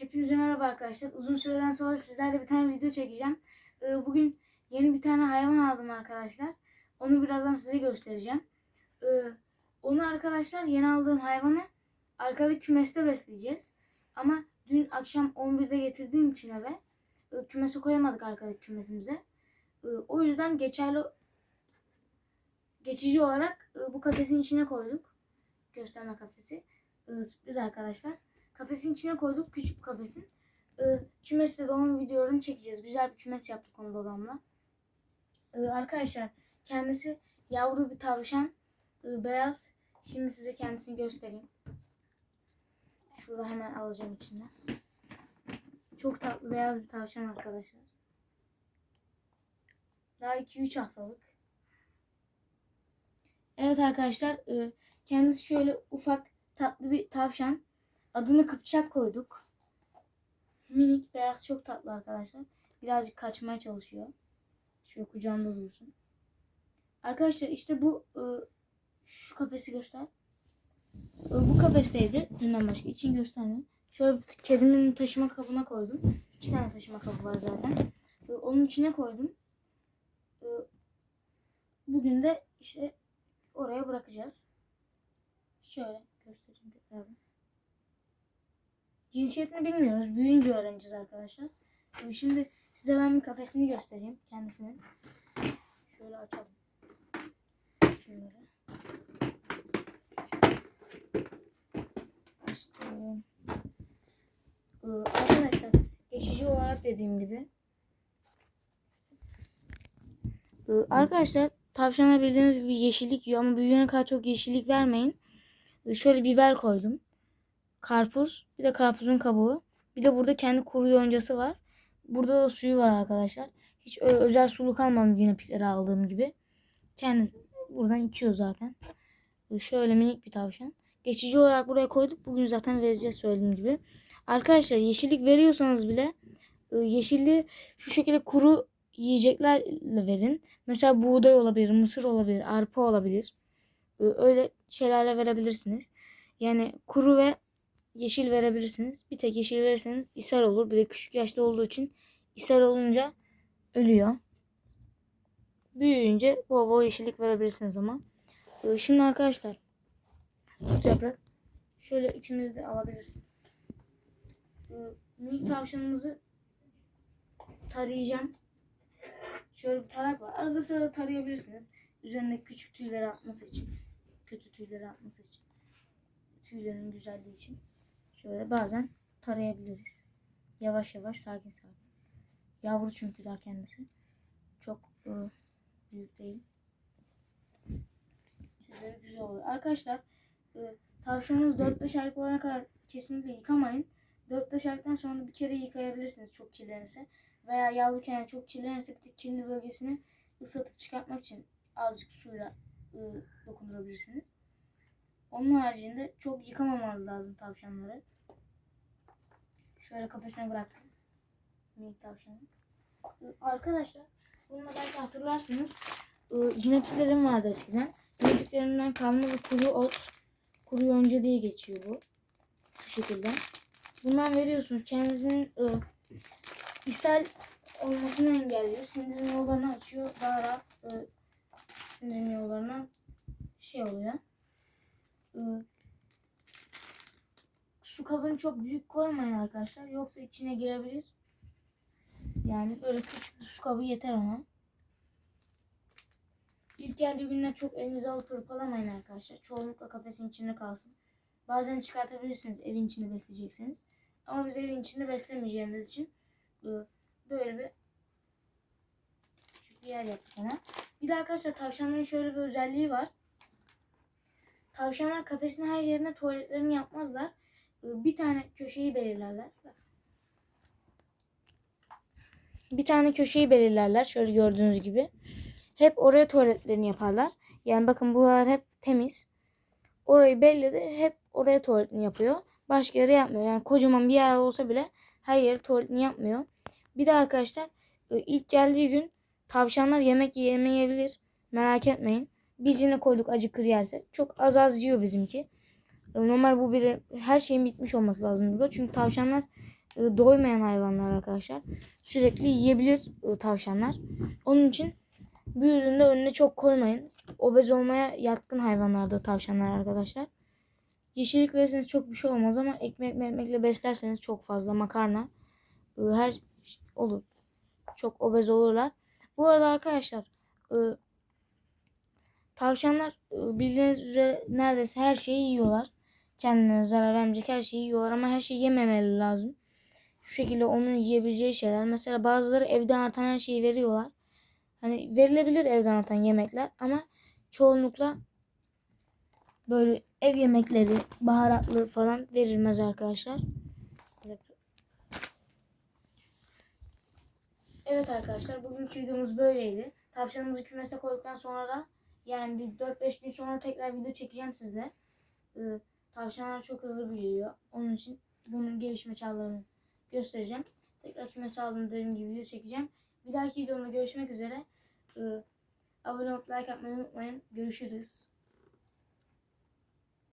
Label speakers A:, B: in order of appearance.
A: Hepinize merhaba arkadaşlar. Uzun süreden sonra sizlerle bir tane video çekeceğim. Ee, Bugün yeni bir tane hayvan aldım arkadaşlar. Onu birazdan size göstereceğim. Ee, Onu arkadaşlar yeni aldığım hayvanı arkadaki kümeste besleyeceğiz. Ama dün akşam 11'de getirdiğim için eve e, kümese koyamadık arkadaki kümesimize. Ee, O yüzden geçerli geçici olarak e, bu kafesin içine koyduk. Gösterme kafesi. Sürpriz arkadaşlar. Kafesin içine koyduk küçük bir kafesin. Ee, kümeste de onun videolarını çekeceğiz. Güzel bir kümes yaptık onu babamla. Ee, arkadaşlar kendisi yavru bir tavşan. Ee, beyaz. Şimdi size kendisini göstereyim. Şurada hemen alacağım içinden. Çok tatlı beyaz bir tavşan arkadaşlar. Daha 2-3 haftalık. Evet arkadaşlar e, kendisi şöyle ufak tatlı bir tavşan. Adını Kıpçak koyduk. Minik beyaz çok tatlı arkadaşlar. Birazcık kaçmaya çalışıyor. Şöyle kucağımda dursun. Arkadaşlar işte bu e, şu kafesi göster. E, bu kafesteydi. Dünden başka için göstermiyor. Şöyle kedimin taşıma kabına koydum. İki tane taşıma kabı var zaten. E, onun içine koydum. Bugün de işte oraya bırakacağız. Şöyle göstereyim tekrardan. Cinsiyetini bilmiyoruz. Büyüyünce öğreneceğiz arkadaşlar. Ee, Şimdi size ben bir kafesini göstereyim kendisinin. Şöyle açalım. Şunları. Açtım. Ee, Arkadaşlar geçici olarak dediğim gibi. Ee, Arkadaşlar tavşana bildiğiniz gibi yeşillik yiyor ama büyüyene kadar çok yeşillik vermeyin. Ee, Şöyle biber koydum karpuz, bir de karpuzun kabuğu. Bir de burada kendi kuru yoncası var. Burada da suyu var arkadaşlar. Hiç özel suluk almadım yine pitleri aldığım gibi. Kendisi buradan içiyor zaten. Ee, Şöyle minik bir tavşan. Geçici olarak buraya koyduk. Bugün zaten vereceğiz söylediğim gibi. Arkadaşlar yeşillik veriyorsanız bile e, yeşilliği şu şekilde kuru yiyeceklerle verin. Mesela buğday olabilir, mısır olabilir, arpa olabilir. Ee, Öyle şeylerle verebilirsiniz. Yani kuru ve yeşil verebilirsiniz. Bir tek yeşil verirseniz ishal olur. Bir de küçük yaşta olduğu için ishal olunca ölüyor. Büyüyünce bol bol yeşillik verebilirsiniz ama. Ee, Şimdi arkadaşlar tut yaprak. Şöyle ikimiz de alabilirsin. Ee, Minik tavşanımızı tarayacağım. Şöyle bir tarak var. Arada sırada tarayabilirsiniz. Üzerine küçük tüyleri atması için. Kötü tüyleri atması için. Tüylerin güzelliği için. Şöyle bazen tarayabiliriz. Yavaş yavaş sakin sakin. Yavru çünkü daha kendisi. Çok ıı, büyük değil. Tüyleri güzel oluyor. Arkadaşlar ıı, tavşanınız 4-5 aylık olana kadar kesinlikle yıkamayın. 4-5 aylıktan sonra bir kere yıkayabilirsiniz çok kirlenirse. Veya yavruyken çok kirlenirse bir tek kirli bölgesini ıslatıp çıkartmak için azıcık suyla ıı, dokundurabilirsiniz. Onun haricinde çok yıkamamanız lazım tavşanları. Şöyle kafesine bıraktım. Minik tavşanı. Ee, Arkadaşlar bunu belki hatırlarsınız. Ee, Yinekliklerim vardı eskiden. Yinekliklerimden kalma bir kuru ot. Kuru yonca diye geçiyor bu. Şu şekilde. Bundan veriyorsunuz. Kendisinin e, ishal olmasını engelliyor. Sindirim yollarını açıyor. Daha rahat e, sindirim yollarına şey oluyor. Ee, su kabını çok büyük koymayın arkadaşlar. Yoksa içine girebilir. Yani böyle küçük bir su kabı yeter ona. İlk geldiği günler çok elinize alıp hırpalamayın arkadaşlar. Çoğunlukla kafesin içinde kalsın. Bazen çıkartabilirsiniz evin içinde besleyecekseniz. Ama biz evin içinde beslemeyeceğimiz için böyle bir küçük bir yer yaptık ona. Bir de arkadaşlar tavşanların şöyle bir özelliği var. Tavşanlar kafesin her yerine tuvaletlerini yapmazlar. Bir tane köşeyi belirlerler. Bir tane köşeyi belirlerler. Şöyle gördüğünüz gibi. Hep oraya tuvaletlerini yaparlar. Yani bakın buralar hep temiz. Orayı belledi. Hep oraya tuvaletini yapıyor. Başka yere yapmıyor. Yani kocaman bir yer olsa bile her yeri tuvaletini yapmıyor. Bir de arkadaşlar e, ilk geldiği gün tavşanlar yemek yemeyebilir. Merak etmeyin. Biz yine koyduk acıkır yerse. Çok az az yiyor bizimki. Normal bu bir her şeyin bitmiş olması lazım burada. Çünkü tavşanlar e, doymayan hayvanlar arkadaşlar. Sürekli yiyebilir e, tavşanlar. Onun için büyüdüğünde önüne çok koymayın. Obez olmaya yatkın hayvanlardır tavşanlar arkadaşlar. Yeşillik verirseniz çok bir şey olmaz ama ekmek ekmekle beslerseniz çok fazla makarna e, her şey olur. Çok obez olurlar. Bu arada arkadaşlar e, tavşanlar e, bildiğiniz üzere neredeyse her şeyi yiyorlar. Kendilerine zarar vermeyecek her şeyi yiyorlar ama her şeyi yememeli lazım. Şu şekilde onun yiyebileceği şeyler. Mesela bazıları evden artan her şeyi veriyorlar. Hani verilebilir evden artan yemekler ama çoğunlukla böyle ev yemekleri baharatlı falan verilmez arkadaşlar. Evet arkadaşlar bugünkü videomuz böyleydi. Tavşanımızı kümese koyduktan sonra da yani bir 4-5 gün sonra tekrar video çekeceğim sizle. Ee, tavşanlar çok hızlı büyüyor. Onun için bunun gelişme çağlarını göstereceğim. Tekrar kümese aldım dediğim gibi video çekeceğim. Bir dahaki videomda görüşmek üzere. Ee, abone olup like atmayı unutmayın. Görüşürüz.